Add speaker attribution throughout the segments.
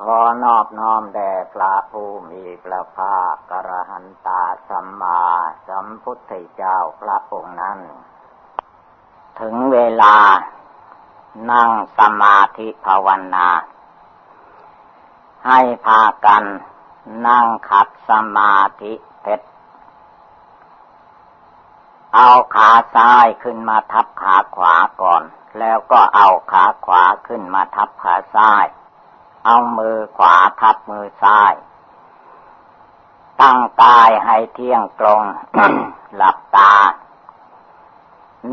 Speaker 1: ขอนอบน้อมแด่พระผู้มีพระภาคกระหันตาสัมมาสัมพุทธเจ้าพระองค์นั้น ถึงเวลานั่งสมาธิภาวนา ให้พากันนั่งขัดสมาธิเพชรเอาขาซ้ายขึ้นมาทับขาขวาก่อน แล้วก็เอาขาขวาขึ้นมาทับขาซ้าย เอามือขวาทับมือซ้าย ตั้งกายให้เที่ยงตรง หลับตา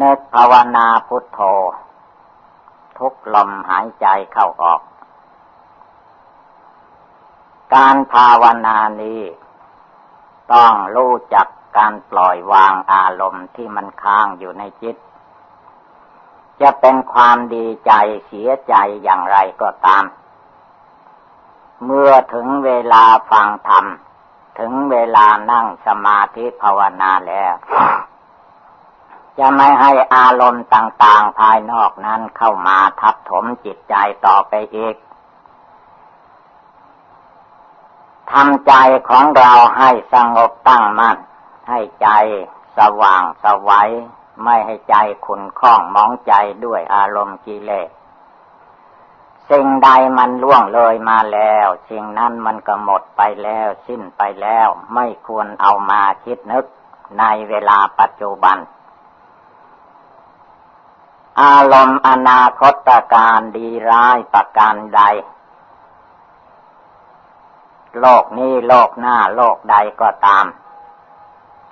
Speaker 1: นึกภาวนาพุทโธ ทุกลมหายใจเข้าออก การภาวนานี้ ต้องรู้จักการปล่อยวางอารมณ์ที่มันค้างอยู่ในจิต จะเป็นความดีใจเสียใจอย่างไรก็ตาม เมื่อถึงเวลาฟังธรรม ถึงเวลานั่งสมาธิภาวนาแล้ว จะไม่ให้อารมณ์ต่างๆภายนอกนั้นเข้ามาทับถมจิตใจต่อไปอีกทำใจของเราให้สงบตั้งมั่น ให้ใจสว่างสวัย ไม่ให้ใจขุนข้องมองใจด้วยอารมณ์กิเลส สิ่งใดมันล่วงเลยมาแล้ว สิ่งนั้นมันก็หมดไปแล้ว สิ้นไปแล้ว ไม่ควรเอามาคิดนึกในเวลาปัจจุบัน อารมณ์อนาคตการดีร้ายประการใด โลกนี้โลกหน้าโลกใดก็ตาม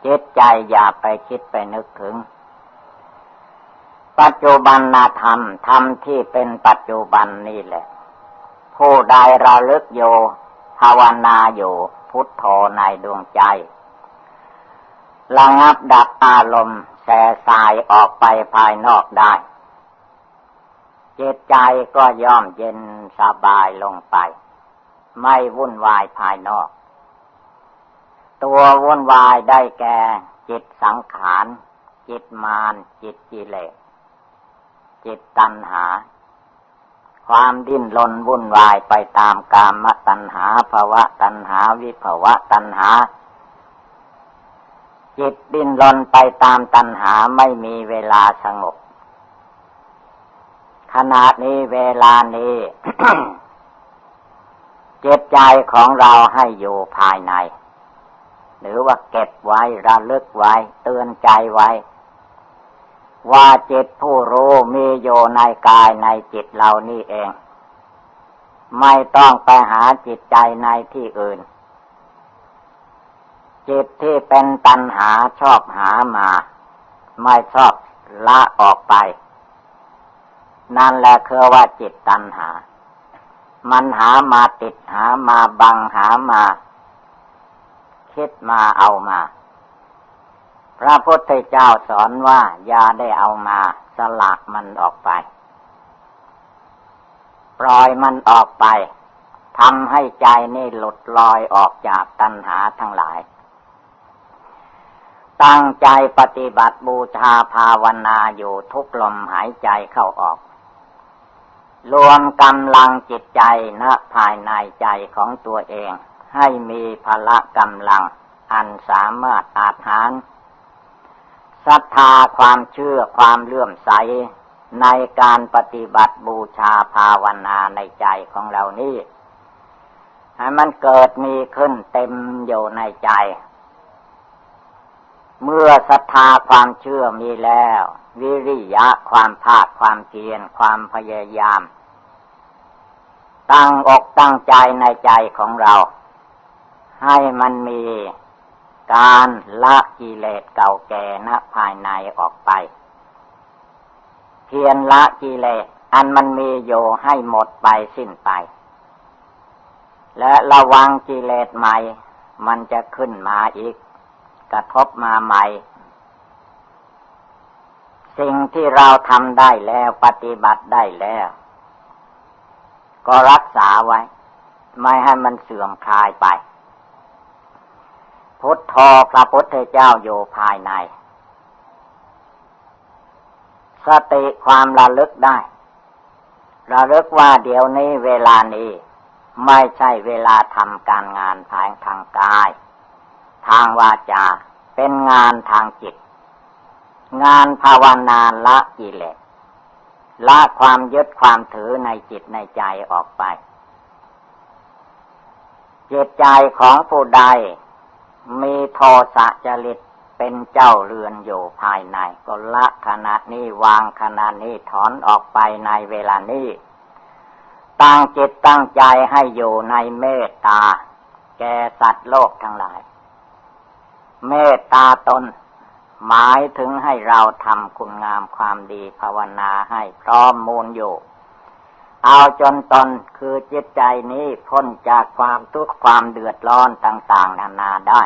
Speaker 1: จิตใจอย่าไปคิดไปนึกถึง ปัจจุบันนาธรรมธรรมที่เป็นปัจจุบันนี่แหละ ผู้ใดระลึกโยภาวนาอยู่พุทโธในดวงใจระงับดับอารมณ์แส่สายออกไปภายนอกได้เจตใจก็ย่อมเย็นสบายลงไป ไม่วุ่นวายภายนอก ตัววุ่นวายได้แก่จิตสังขาร จิตมารจิตกิเลส จิตตัณหา ความดิ้นรนวุ่นวายไปตามกามตัณหาภาวะตัณหาวิภาวะตัณหา จิตดิ้นรนไปตามตัณหาไม่มีเวลาสงบขณะนี้เวลานี้เจ็บใจของเราให้อยู่ภายใน หรือว่าเก็บไว้ระลึกไว้ เตือนใจไว้ ว่าจิตผู้รู้มีอยู่ในกายในจิตเรานี่เอง ไม่ต้องไปหาจิตใจในที่อื่น จิตที่เป็นตัณหาชอบหามา ไม่ชอบละออกไป นั่นแหละคือว่าจิตตัณหา มันหามาติดหามาบังหามา คิดมาเอามา พระพุทธเจ้าสอนว่าอย่าได้เอามาสลักมันออกไป ปล่อยมันออกไปทำให้ใจนี่หลุดลอยออกจากตัณหาทั้งหลาย ตั้งใจปฏิบัติบูชาภาวนาอยู่ทุกลมหายใจเข้าออก รวมกำลังจิตใจณภายในใจของตัวเอง ให้มีพละกำลังอันสามารถอาถาน ศรัทธาความเชื่อความเลื่อมใสในการปฏิบัติบูชาภาวนาในใจของเรานี่ให้มันเกิดมีขึ้นเต็มอยู่ในใจ เมื่อศรัทธาความเชื่อมีแล้ว วิริยะความภาคความเพียรความพยายาม ตั้งอกตั้งใจในใจของเรา ให้มันมี การละกิเลสเก่าแก่ณภายในออกไป เพียรละกิเลสอันมันมีอยู่ให้หมดไปสิ้นไป และระวังกิเลสใหม่ มันจะขึ้นมาอีก กระทบมาใหม่ สิ่งที่เราทำได้แล้วปฏิบัติได้แล้ว ก็รักษาไว้ ไม่ให้มันเสื่อมคลายไป พุทโธพระพุทธเจ้าอยู่ภายใน สติความระลึกได้ ระลึกว่าเดี๋ยวนี้เวลานี้ ไม่ใช่เวลาทำการงานทางทางกาย ทางวาจาเป็นงานทางจิต งานภาวนาละกิเลสละความยึดความถือในจิตในใจออกไปจิตใจของผู้ใด มีโทสะจริตเป็นเจ้าเรือนอยู่ภายใน ก็ละขณะนี้วางขณะนี้ถอนออกไปในเวลานี้ ตั้งจิตตั้งใจให้อยู่ในเมตตา แก่สัตว์โลกทั้งหลาย เมตตาตน หมายถึงให้เราทำคุณงามความดีภาวนาให้พร้อมมูลอยู่ เอาจนตนคือจิตใจนี้พ้นจากความทุกข์ความเดือดร้อนต่าง ๆ นานาได้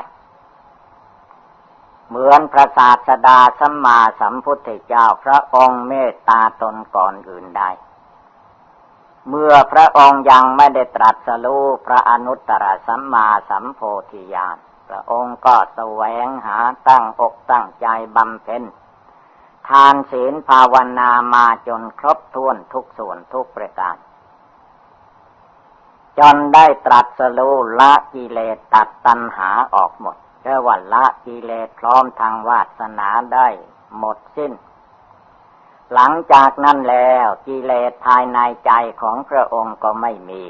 Speaker 1: เหมือนพระศาสดาสัมมาสัมพุทธเจ้าพระองค์เมตตาตนก่อนอื่นใดเมื่อพระองค์ยังไม่ได้ตรัสรู้พระอนุตตรสัมมาสัมโพธิญาณพระองค์ก็แสวงหาตั้งอกตั้งใจบำเพ็ญ ทานศีลภาวนามาจนครบถ้วนทุกส่วนทุกประการจนได้ตรัสรู้ละกิเลสตัดตัณหาออกหมดเรียกว่าละกิเลสพร้อมทางวาสนาได้หมดสิ้น หลังจากนั้นแล้วกิเลสภายในใจของพระองค์ก็ไม่มี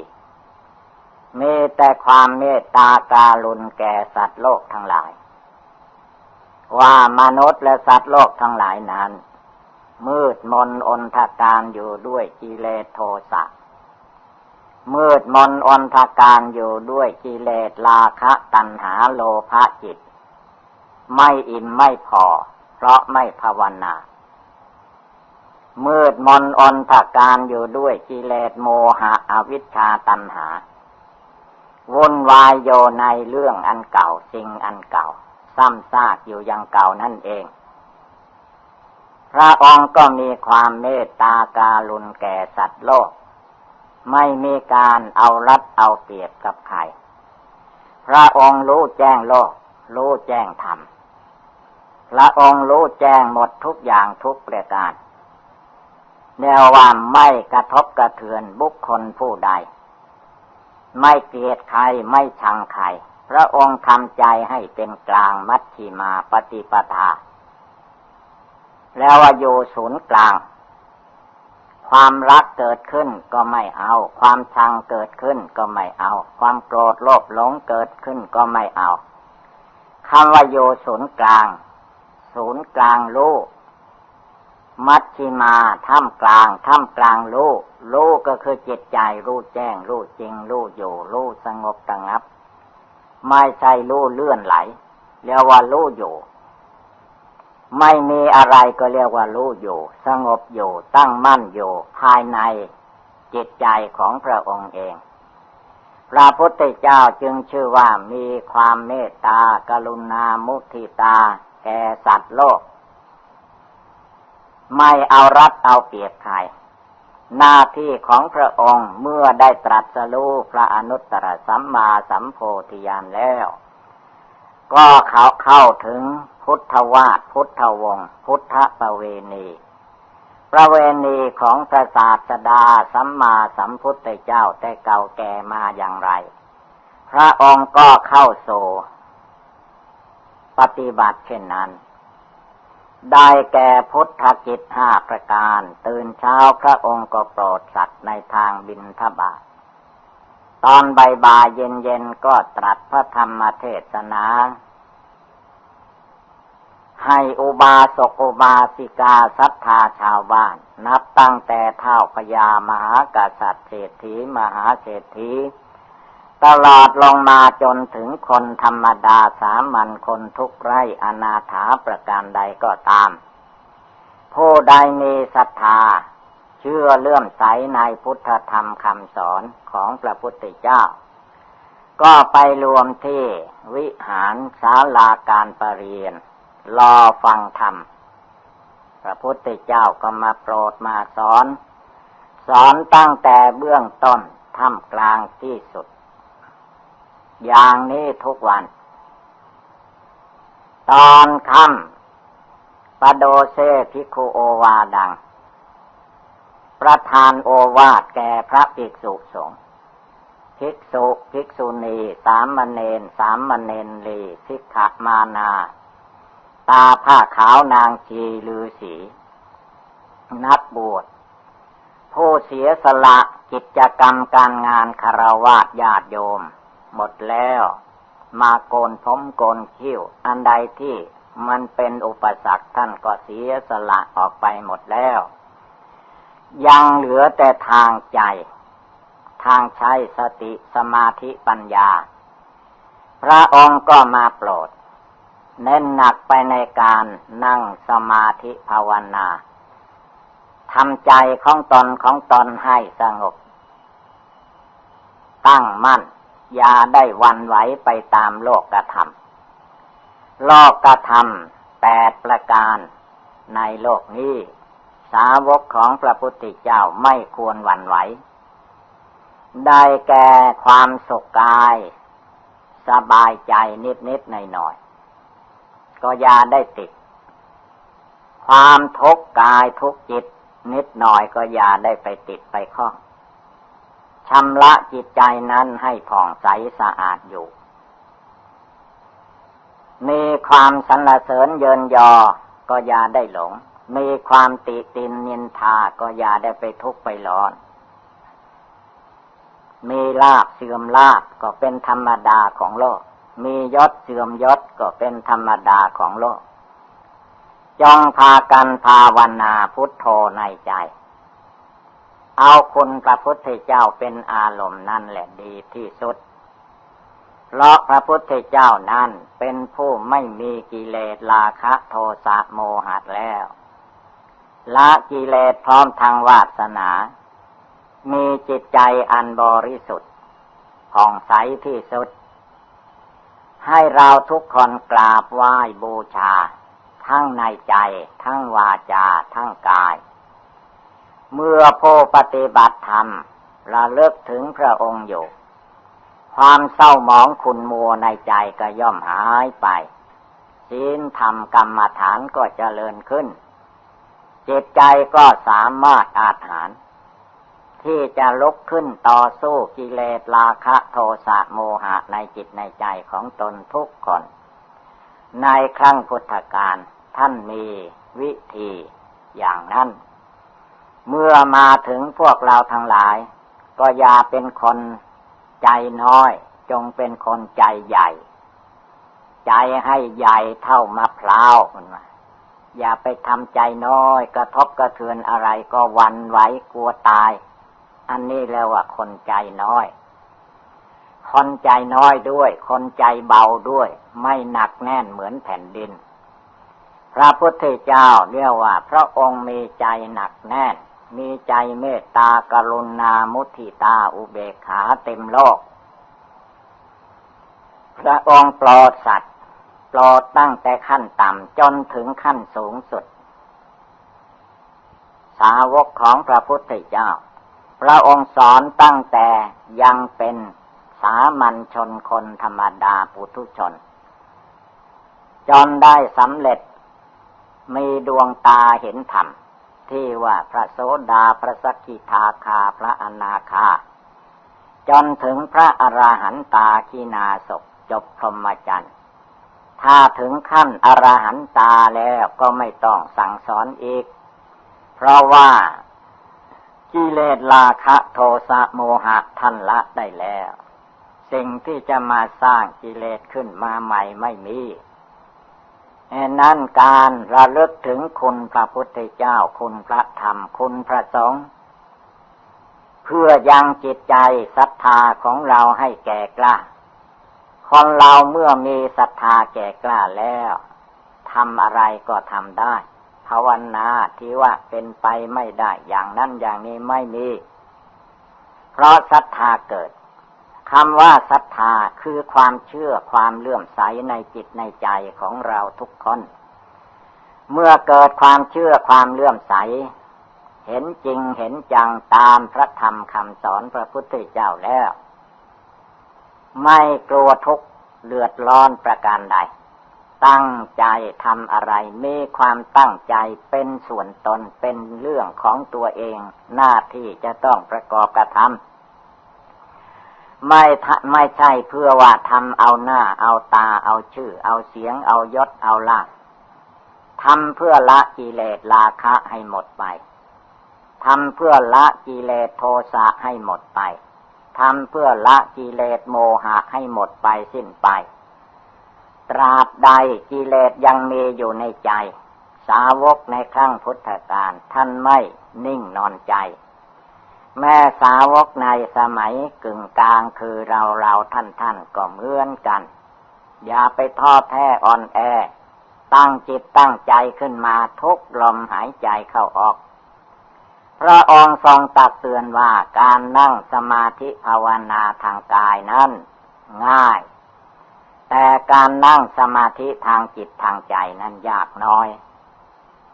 Speaker 1: มีแต่ความเมตตาการุณแก่สัตว์โลกทั้งหลาย ว่ามนุษย์และสัตว์โลกทั้งหลายนั้น มืดมนอนทการอยู่ด้วยกิเลสโทสะมืดมนอนทการอยู่ด้วยกิเลสราคะตัณหาโลภะจิต ไม่อินไม่พอ เพราะไม่ภาวนา มืดมนอนทการอยู่ด้วยกิเลสโมหะอวิชชาตันหา วุ่นวายโยในเรื่องอันเก่าสิ่งอันเก่า ซ้ำซากอยู่อย่างเก่านั่นเอง พระองค์ก็มีความเมตตาการุณแก่สัตว์โลก ไม่มีการเอารัดเอาเปรียบกับใคร พระองค์รู้แจ้งโลก รู้แจ้งธรรม พระองค์รู้แจ้งหมดทุกอย่างทุกประการแนวว่าไม่กระทบกระเทือนบุคคลผู้ใด ไม่เกลียดใครไม่ชังใคร พระองค์ทำใจให้เป็นกลางมัชชิมาปฏิปทา แล้ววาอยู่ศูนย์กลาง ความรักเกิดขึ้นก็ไม่เอา ความชังเกิดขึ้นก็ไม่เอา ความโกรธโลภหลงเกิดขึ้นก็ไม่เอาคำว่าโยศูนย์กลาง ศูนย์กลางรู้มัชชิมาท่ามกลางท่ามกลางรู้รู้ก็คือจิตใจรู้แจ้งรู้จริงรู้อยู่รู้สงบระงับ ไม่ใช่รู้เลื่อนไหล เรียกว่ารู้อยู่ ไม่มีอะไรก็เรียกว่ารู้อยู่ สงบอยู่ตั้งมั่นอยู่ ภายในจิตใจของพระองค์เองพระพุทธเจ้าจึงชื่อว่ามีความเมตตากรุณามุทิตา แก่สัตว์โลก ไม่เอารัดเอาเปรียบใคร หน้าที่ของพระองค์เมื่อได้ตรัสรู้พระอนุตตรสัมมาสัมโพธิญาณแล้ว ก็เขาเข้าถึงพุทธวาทพุทธวงศ์พุทธประเวณี ประเวณีของพระศาสดาสัมมาสัมพุทธเจ้าแต่เก่าแก่มาอย่างไร พระองค์ก็เข้าโซปฏิบัติเช่นนั้น ได้แก่พุทธกิจห้าประการ ตื่นเช้าพระองค์ก็โปรดสัตว์ในทางบินทบาทตอนใบบายเย็นเย็นก็ตรัสพระธรรมเทศนา ให้อุบาสกอุบาสิกาศรัทธาชาวบ้าน นับตั้งแต่เท่าพญามหากษัตริย์เศรษฐีมหาเศรษฐี ตลอดลงมาจนถึงคนธรรมดาสามัญคนทุกไร่อนาถาประการใดก็ตาม ผู้ใดมีศรัทธา เชื่อเลื่อมใสในพุทธธรรมคำสอนของพระพุทธเจ้า ก็ไปรวมที่วิหารศาลาการประเรียน รอฟังธรรม พระพุทธเจ้าก็มาโปรดมาสอน สอนตั้งแต่เบื้องต้นท่ามกลางที่สุด อย่างนี้ทุกวัน ตอนค่ำปโดเซพิคุโอวาดัง ประธานโอวาทแก่พระภิกษุสงฆ์ภิกษุภิกษุณี สามเณรสามเณรลีสิกขมานา ตาผ้าขาวนางชีลือสี นักบวชผู้เสียสละกิจกรรมการงานคารวะญาติโยม หมดแล้ว มาโกนผมโกนคิ้ว อันใดที่มันเป็นอุปสรรคท่านก็เสียสละออกไปหมดแล้ว ยังเหลือแต่ทางใจ ทางใช้สติสมาธิปัญญา พระองค์ก็มาโปรด เน้นหนักไปในการนั่งสมาธิภาวนาทำใจของตนของตนให้สงบ ตั้งมั่น อย่าได้วันไหวไปตามโลกกระทำโลกกระทำแปดประการในโลกนี้ สาวกของพระพุทธเจ้าไม่ควรหวั่นไหว ได้แก่ความสุขกาย สบายใจนิดนิดหน่อยหน่อยก็ยาได้ติด ความทุกข์กายทุกจิต นิดหน่อยก็ยาได้ไปติดไปข้อง ชำระจิตใจนั้นให้ผ่องใสสะอาดอยู่ มีความสรรเสริญเยินยอ ก็ยาได้หลง มีความติตินนินทา ก็ยาได้ไปทุกข์ไปร้อน มีลาบเสื่อมลาบก็เป็นธรรมดาของโลก มียศเสื่อมยศก็เป็นธรรมดาของโลกจงพากันภาวนาพุทโธในใจ เอาคุณพระพุทธเจ้าเป็นอารมณ์นั่นแหละดีที่สุด เพราะพระพุทธเจ้านั้นเป็นผู้ไม่มีกิเลสราคะโทสะโมหะแล้ว ละกิเลสพร้อมทางวาสนา มีจิตใจอันบริสุทธิ์ผ่องใสที่สุด ให้เราทุกคนกราบไหว้บูชา ทั้งในใจ ทั้งวาจา ทั้งกาย เมื่อผู้ปฏิบัติธรรมระลึกถึงพระองค์อยู่ ความเศร้าหมองขุนมัวในใจก็ย่อมหายไปศีลธรรมกรรมฐานก็เจริญขึ้น จิตใจก็สามารถอาถาน ที่จะลุกขึ้นต่อสู้กิเลสราคะโทสะโมหะในจิตในใจของตนทุกคน ในครั้งพุทธกาลท่านมีวิธีอย่างนั้น เมื่อมาถึงพวกเราทั้งหลาย ก็อย่าเป็นคนใจน้อย จงเป็นคนใจใหญ่ ใจให้ใหญ่เท่ามะพร้าวมันว่าอย่าไปทำใจน้อย กระทบกระเทือนอะไรก็วันไหวกลัวตาย อันนี้แล้วว่าคนใจน้อย คนใจน้อยด้วย คนใจเบาด้วย ไม่หนักแน่นเหมือนแผ่นดิน พระพุทธเจ้าเรียกว่า พระองค์มีใจหนักแน่น มีใจเมตตากรุณามุทิตาอุเบกขาเต็มโลก พระองค์ปลอดสัตว์ปลอดตั้งแต่ขั้นต่ำจนถึงขั้นสูงสุด สาวกของพระพุทธเจ้า พระองค์สอนตั้งแต่ยังเป็นสามัญชนคนธรรมดาปุถุชน จนได้สำเร็จมีดวงตาเห็นธรรม ที่ว่าพระโสดาพระสกิทาคาพระอนาคา จนถึงพระอรหันตาขีนาศจบพรหมจรรย์ถ้าถึงขั้นอรหันตาแล้วก็ไม่ต้องสั่งสอนอีก เพราะว่ากิเลสราคะโทสะโมหะท่านละได้แล้ว สิ่งที่จะมาสร้างกิเลสขึ้นมาใหม่ไม่มี นั้นการระลึกถึงคุณพระพุทธเจ้า คุณพระธรรม คุณพระสงฆ์เพื่อยังจิตใจศรัทธาของเราให้แก่กล้า คนเราเมื่อมีศรัทธาแก่กล้าแล้วทำอะไรก็ทำได้ ภาวนาที่ว่าเป็นไปไม่ได้อย่างนั้นอย่างนี้ไม่มี เพราะศรัทธาเกิด คำว่าศรัทธาคือความเชื่อความเลื่อมใสในจิตในใจของเราทุกคน เมื่อเกิดความเชื่อความเลื่อมใส เห็นจริงเห็นจังตามพระธรรมคำสอนพระพุทธเจ้าแล้ว ไม่กลัวทุกข์เลือดร้อนประการใด ตั้งใจทำอะไรมีความตั้งใจเป็นส่วนตนเป็นเรื่องของตัวเอง หน้าที่จะต้องประกอบกระทำ ไม่ไม่ใช่เพื่อว่าทำเอาหน้า เอาตา เอาชื่อ เอาเสียง เอายศ เอาลาภทำเพื่อละกิเลสราคะให้หมดไปทำเพื่อละกิเลสโทสะให้หมดไปทำเพื่อละกิเลสโมหะให้หมดไปสิ้นไป ตราบใดกิเลสยังมีอยู่ในใจ สาวกในครั้งพุทธกาลท่านไม่นิ่งนอนใจ แม่สาวกในสมัยกึ่งกลางคือเราเราท่านท่านก็เหมือนกัน อย่าไปท้อแท้อ่อนแอ ตั้งจิตตั้งใจขึ้นมาทุกลมหายใจเข้าออก พระองค์ทรงตักเตือนว่าการนั่งสมาธิภาวนาทางกายนั้น ง่าย แต่การนั่งสมาธิทางจิตทางใจนั้นยากน้อย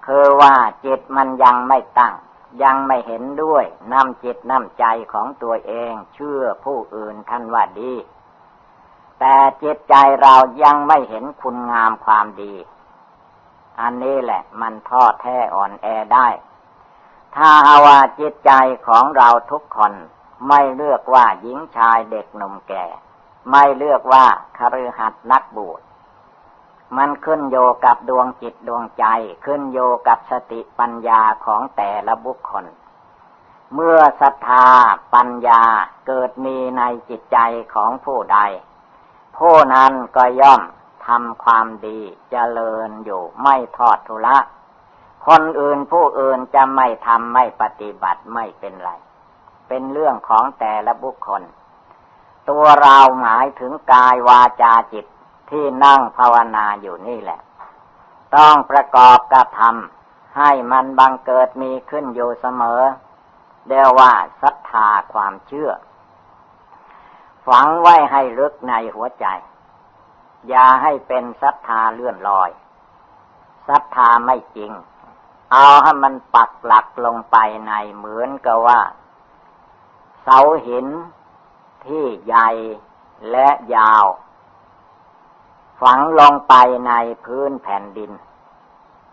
Speaker 1: คือว่าจิตมันยังไม่ตั้ง ยังไม่เห็นด้วยนำจิตนำใจของตัวเองเชื่อผู้อื่นท่านว่าดี แต่จิตใจเรายังไม่เห็นคุณงามความดี อันนี้แหละมันท้อแท้อ่อนแอได้ ถ้าอาว่าจิตใจของเราทุกคนไม่เลือกว่าหญิงชายเด็กหนุ่มแก่ ไม่เลือกว่าคฤหัสถ์นักบวช มันขึ้นโยกับดวงจิตดวงใจ ขึ้นโยกับสติปัญญาของแต่ละบุคคล เมื่อศรัทธาปัญญาเกิดมีในจิตใจของผู้ใด ผู้นั้นก็ย่อมทำความดีจเจริญอยู่ไม่ทอดทุละ คนอื่นผู้อื่นจะไม่ทำไม่ปฏิบัติไม่เป็นไร เป็นเรื่องของแต่ละบุคคล ตัวเราหมายถึงกายวาจาจิต ที่นั่งภาวนาอยู่นี่แหละ ต้องประกอบกับทำให้มันบังเกิดมีขึ้นอยู่เสมอเดียวว่าศรัทธาความเชื่อ ฝังไว้ให้ลึกในหัวใจ อย่าให้เป็นศรัทธาเลื่อนลอยศรัทธาไม่จริง เอาให้มันปักหลักลงไปในเหมือนกับว่า เสาหินที่ใหญ่และยาว ฝังลงไปในพื้นแผ่นดิน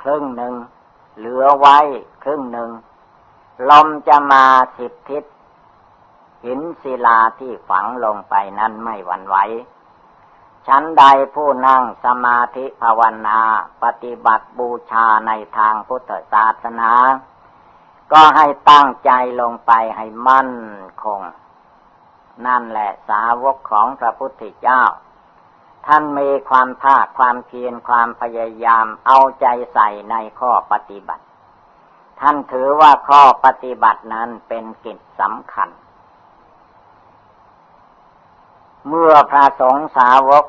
Speaker 1: ครึ่งหนึ่ง เหลือไว้ครึ่งหนึ่ง ลมจะมาสิบทิศหินศิลาที่ฝังลงไปนั้นไม่หวั่นไหวชั้นใดผู้นั่งสมาธิภาวนา ปฏิบัติบูชาในทางพุทธศาสนา ก็ให้ตั้งใจลงไปให้มั่นคง นั่นแหละสาวกของพระพุทธเจ้า ท่านมีความภาคความเพียรความพยายามเอาใจใส่ในข้อปฏิบัติ ท่านถือว่าข้อปฏิบัตินั้นเป็นกิจสำคัญ เมื่อพระสงฆ์สาวก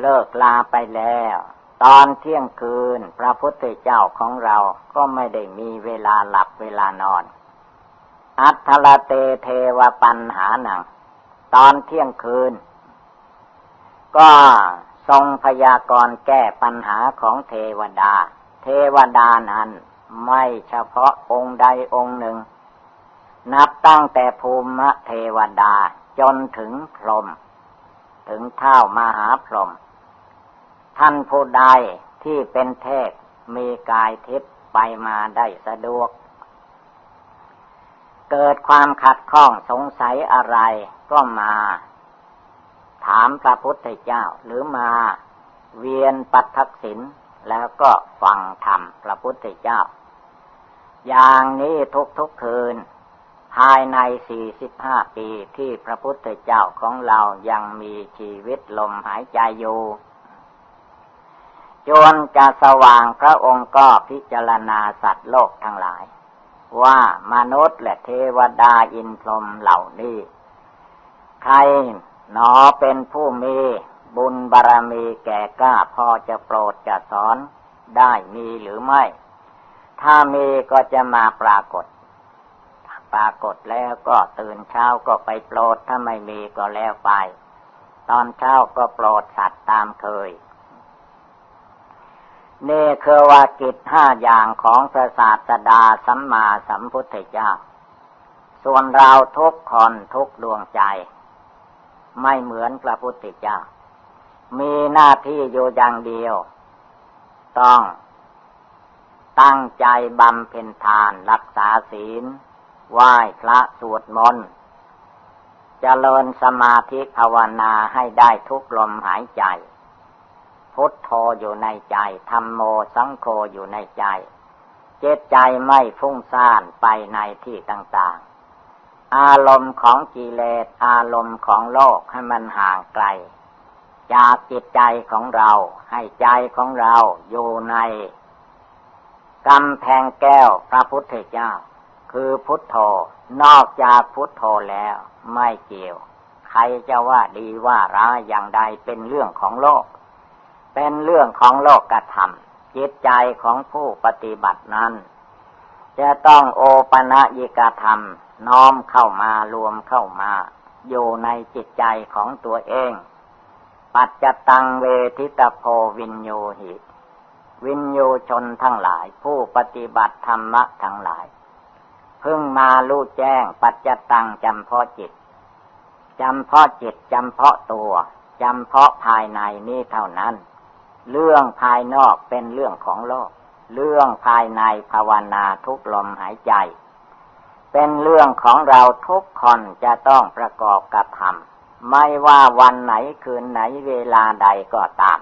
Speaker 1: เลิกลาไปแล้ว ตอนเที่ยงคืนพระพุทธเจ้าของเราก็ไม่ได้มีเวลาหลับเวลานอน อัทลเตเทวปัญหาหนัง ตอนเที่ยงคืน ก็ทรงพยากรณ์แก้ปัญหาของเทวดา เทวดานั้นไม่เฉพาะองค์ใดองค์หนึ่ง นับตั้งแต่ภูมิเทวดาจนถึงพรหมถึงเท่ามหาพรหมท่านผู้ใดที่เป็นเทพมีกายทิพย์ไปมาได้สะดวก เกิดความขัดข้องสงสัยอะไรก็มา ถามพระพุทธเจ้า หรือมาเวียนปัทักษิณแล้วก็ฟังธรรมพระพุทธเจ้า อย่างนี้ทุกๆคืน ภายในสี่สิบห้าปีที่พระพุทธเจ้าของเรายังมีชีวิตลมหายใจอยู่จนจะสว่างพระองค์ก็พิจารณาสัตว์โลกทั้งหลาย ว่ามนุษย์และเทวดาอินทรมเหล่านี้ ใคร หนอเป็นผู้มีบุญบารรมีแก่กล้าพอจะโปรดจะสอนได้มีหรือไม่ ถ้ามีก็จะมาปรากฏ ปรากฏแล้วก็ตื่นเช้าก็ไปโปรดถ้าไม่มีก็แล้วไป ตอนเช้าก็โปรดสัตว์ตามเคยนี่คือว่ากิจห้าอย่างของพระศาสดาสัมมาสัมพุทธเจ้า ส่วนเราทุกคนทุกดวงใจ ไม่เหมือนพระพุทธเจ้า มีหน้าที่อยู่อย่างเดียว ต้องตั้งใจบำเพ็ญทานรักษาศีล ไหว้พระสวดมนต์เจริญสมาธิภาวนาให้ได้ทุกลมหายใจ พุทโธอยู่ในใจธรรมโมสังโฆอยู่ในใจ เจตใจไม่ฟุ้งซ่านไปในที่ต่าง อารมณ์ของกิเลสอารมณ์ของโลกให้มันห่างไกล จากจิตใจของเราให้ใจของเราอยู่ในกำแพงแก้วพระพุทธเจ้า คือพุทโธนอกจากพุทโธแล้ว ไม่เกี่ยว ใครจะว่าดีว่าร้ายอย่างใดเป็นเรื่องของโลก เป็นเรื่องของโลกกระทำจิตใจของผู้ปฏิบัตินั้น จะต้องโอปะนะยิกธรรม น้อมเข้ามารวมเข้ามา อยู่ในจิตใจของตัวเอง ปัจจตังเวทิตโพวินโยหิ วินยูชนทั้งหลาย ผู้ปฏิบัติธรรมะทั้งหลาย เพิ่งมารู้แจ้ง ปัจจตังจำเพาะจิตจำเพาะจิตจำเพาะตัวจำเพาะภายในนี้เท่านั้น เรื่องภายนอกเป็นเรื่องของโลก เรื่องภายในภาวนาทุกลมหายใจ เป็นเรื่องของเราทุกคนจะต้องประกอบกับธรรมไม่ว่าวันไหนคืนไหนเวลาใดก็ตาม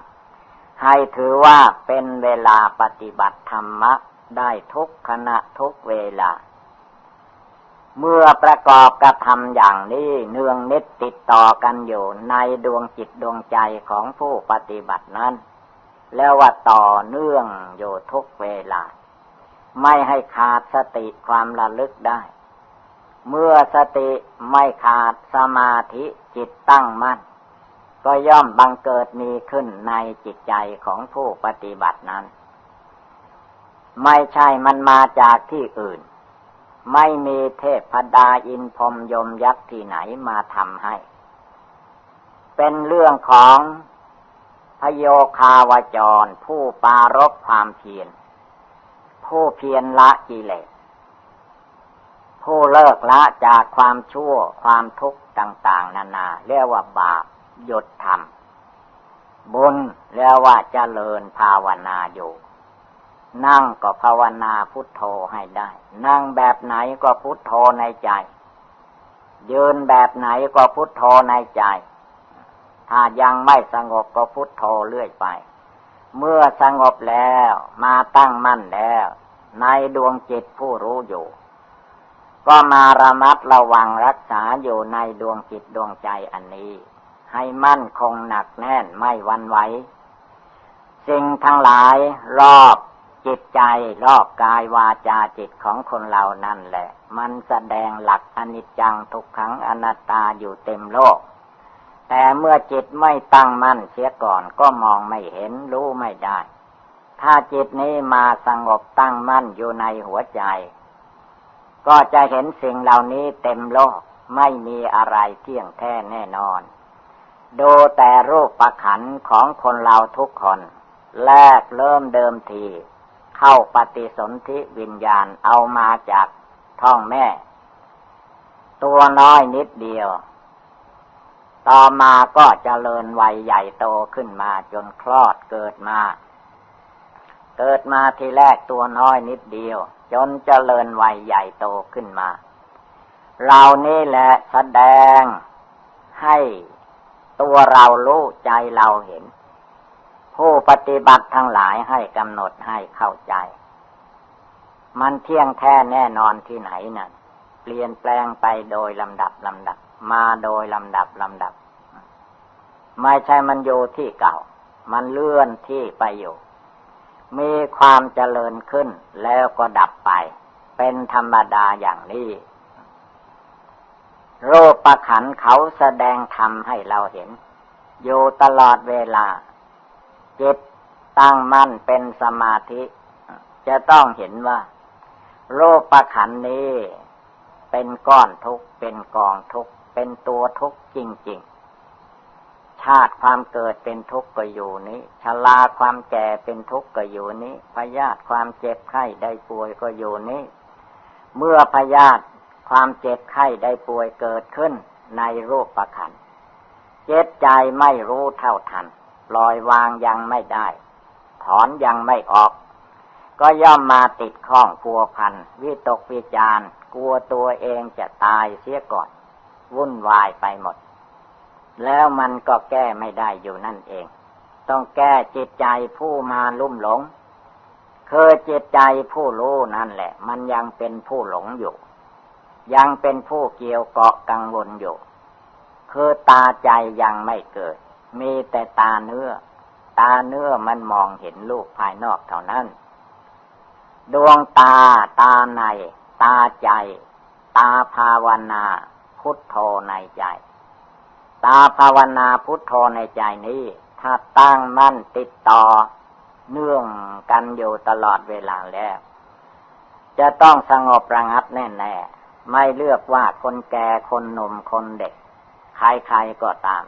Speaker 1: ให้ถือว่าเป็นเวลาปฏิบัติธรรมะได้ทุกขณะทุกเวลา เมื่อประกอบกระทำอย่างนี้เนืองนิดติดต่อกันอยู่ในดวงจิตดวงใจของผู้ปฏิบัตินั้น แล้วว่าต่อเนื่องอยู่ทุกเวลา ไม่ให้ขาดสติความระลึกได้ เมื่อสติไม่ขาดสมาธิจิตตั้งมั่นก็ย่อมบังเกิดมีขึ้นในจิตใจของผู้ปฏิบัตินั้น ไม่ใช่มันมาจากที่อื่น ไม่มีเทพดาอินพรมยมยักษ์ที่ไหนมาทำให้ เป็นเรื่องของพโยคาวจร ผู้ปารบความเพียรผู้เพียรละกิเลส ผู้เลิกละจากความชั่วความทุกข์ต่าง ๆ นานาเรียกว่าบาปหยุดทำบุญแล้วว่าจเจริญภาวนาอยู่ นั่งก็ภาวนาพุทโธให้ได้ นั่งแบบไหนก็พุทโธในใจ ยืนแบบไหนก็พุทโธในใจ ถ้ายังไม่สงบก็พุทโธเรื่อยไป เมื่อสงบแล้วมาตั้งมั่นแล้ว ในดวงจิตผู้รู้อยู่ ก็มาระมัดระวังรักษาอยู่ในดวงจิตดวงใจอันนี้ ให้มั่นคงหนักแน่นไม่วันไหวสิ่งทั้งหลายรอบจิตใจรอบกายวาจาจิตของคนเรานั่นแหละ มันแสดงหลักอนิจจังทุกขังอนัตตาอยู่เต็มโลก แต่เมื่อจิตไม่ตั้งมั่นเสียก่อนก็มองไม่เห็นรู้ไม่ได้ ถ้าจิตนี้มาสงบตั้งมั่นอยู่ในหัวใจ ก็จะเห็นสิ่งเหล่านี้เต็มโลกไม่มีอะไรเที่ยงแท้แน่นอน ดูแต่รูปประขันของคนเราทุกคน แรกเริ่มเดิมที เข้าปฏิสนธิวิญญาณเอามาจากท้องแม่ ตัวน้อยนิดเดียว ต่อมาก็เจริญวัยใหญ่โตขึ้นมาจนคลอดเกิดมา เกิดมาทีแรกตัวน้อยนิดเดียว จนเจริญวัยใหญ่โตขึ้นมา เรานี่แหละแสดงให้ตัวเรารู้ใจเราเห็น ผู้ปฏิบัติทั้งหลายให้กำหนดให้เข้าใจ มันเที่ยงแท้แน่นอนที่ไหนนะ่ะ เปลี่ยนแปลงไปโดยลำดับลำดับ มาโดยลำดับลำดับ ไม่ใช่มันอยู่ที่เก่า มันเลื่อนที่ไปอยู่ มีความเจริญขึ้นแล้วก็ดับไป เป็นธรรมดาอย่างนี้ โรูประขันเขาแสดงธรรมให้เราเห็น อยู่ตลอดเวลา จิตตั้งมั่นเป็นสมาธิ จะต้องเห็นว่า โรูประขันนี้ เป็นก้อนทุกข์เป็นกองทุกข์เป็นตัวทุกข์จริง ๆ ชาติความเกิดเป็นทุกข์ก็อยู่นี้ชราความแก่เป็นทุกข์ก็อยู่นี้พยาธิความเจ็บไข้ได้ป่วยก็อยู่นี้เมื่อพยาธิความเจ็บไข้ได้ป่วยเกิดขึ้นในรูปประคันเจ็บใจไม่รู้เท่าทันปล่อยวางยังไม่ได้ ถอนยังไม่ออก ก็ย่อมมาติดข้องพัวพันวิตกวิจารกลัวตัวเองจะตายเสียก่อน วุ่นวายไปหมด แล้วมันก็แก้ไม่ได้อยู่นั่นเอง ต้องแก้จิตใจผู้มาลุ่มหลง คือจิตใจผู้รู้นั่นแหละ มันยังเป็นผู้หลงอยู่ ยังเป็นผู้เกี่ยวเกาะกังวลอยู่ คือตาใจยังไม่เกิด มีแต่ตาเนื้อ ตาเนื้อมันมองเห็นลูกภายนอกเท่านั้น ดวงตาตาใน ตาใจ ตาภาวนา พุทโธในใจ ตาภาวนาพุทโธในใจนี้ ถ้าตั้งมั่นติดต่อ เนื่องกันอยู่ตลอดเวลาแล้ว จะต้องสงบระงับแน่ๆ ไม่เลือกว่าคนแก่คนหนุ่มคนเด็ก ใครๆก็ตาม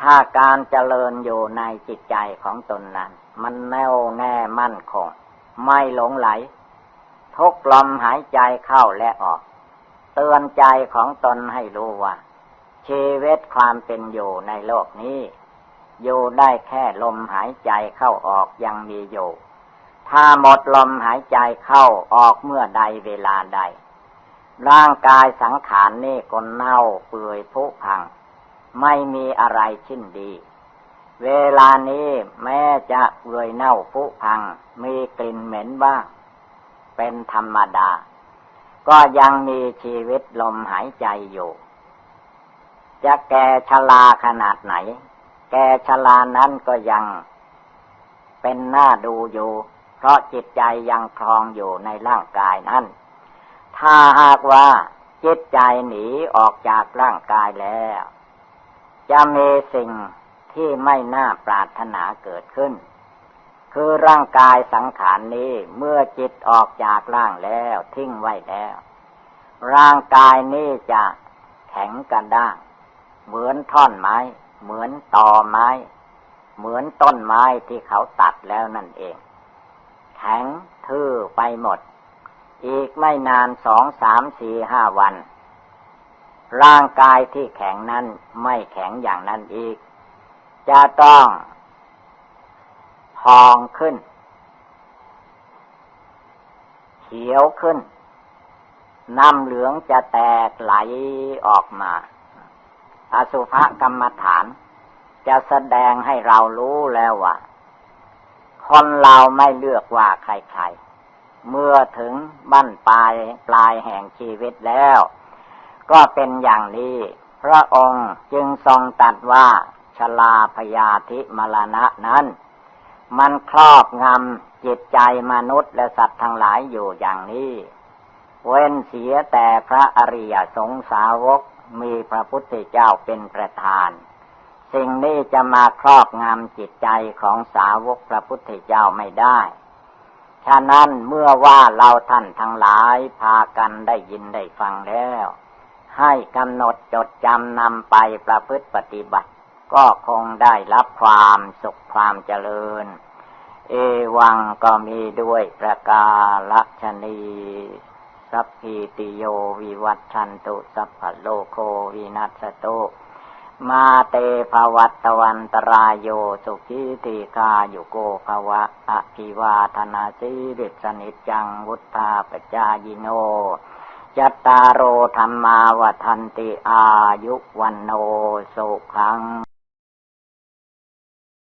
Speaker 1: ถ้าการเจริญอยู่ในจิตใจของตนนั้น มันแน่วแน่มั่นคง ไม่หลงไหล ทุกลมหายใจเข้าและออก เตือนใจของตนให้รู้ว่า ชีวิตความเป็นอยู่ในโลกนี้ อยู่ได้แค่ลมหายใจเข้าออกยังมีอยู่ ถ้าหมดลมหายใจเข้าออกเมื่อใดเวลาใด ร่างกายสังขารนนี่ก็เน่าเปื่อยผุพัง ไม่มีอะไรชิ้นดี เวลานี้แม้จะเปื่อยเน่าผุพัง มีกลิ่นเหม็นบ้าง เป็นธรรมดา ก็ยังมีชีวิตลมหายใจอยู่ จะแก่ชราขนาดไหน แกชลานั้นก็ยังเป็นหน้าดูอยู่ เพราะจิตใจยังคลองอยู่ในร่างกายนั้น ถ้าหากว่าจิตใจหนีออกจากร่างกายแล้ว จะมีสิ่งที่ไม่น่าปรารถนาเกิดขึ้น คือร่างกายสังขารนนี้เมื่อจิตออกจากร่างแล้วทิ้งไว้แล้ว ร่างกายนี้จะแข็งกระด้าง เหมือนท่อนไม้ เหมือนตอไม้ เหมือนต้นไม้ที่เขาตัดแล้วนั่นเอง แข็งทื่อไปหมด อีกไม่นานสองสามสี่ห้าวัน ร่างกายที่แข็งนั้นไม่แข็งอย่างนั้นอีก จะต้องพองขึ้น เขียวขึ้นน้ำเหลืองจะแตกไหลออกมา อสุภกรรมฐาน จะแสดงให้เรารู้แล้วว่า คนเราไม่เลือกว่าใครๆ เมื่อถึงบั้นปลายปลายแห่งชีวิตแล้ว ก็เป็นอย่างนี้ พระองค์จึงทรงตัดว่าชลาพยาธิมรณะนั้น มันครอบงำจิตใจมนุษย์และสัตว์ทั้งหลายอยู่อย่างนี้ เว้นเสียแต่พระอริยสงสาวก มีพระพุทธเจ้าเป็นประธาน สิ่งนี้จะมาครอบงำจิตใจของสาวกพระพุทธเจ้าไม่ได้ ฉะนั้นเมื่อว่าเราท่านทั้งหลายพากันได้ยินได้ฟังแล้ว ให้กำหนดจดจำนำไปประพฤติปฏิบัติ ก็คงได้รับความสุขความเจริญ เอวังก็มีด้วยประกาศนี สัพพิติโยวิวัตชันตุสัพพโลโควินัสตุมาเตภวัตวันตรายโยสุขีติกาโยโกภวะอภิวาธนาสีริสนิจังวุธาปจายิโนจัตตารโอธรรมาวทันติอายุวันโนสุขัง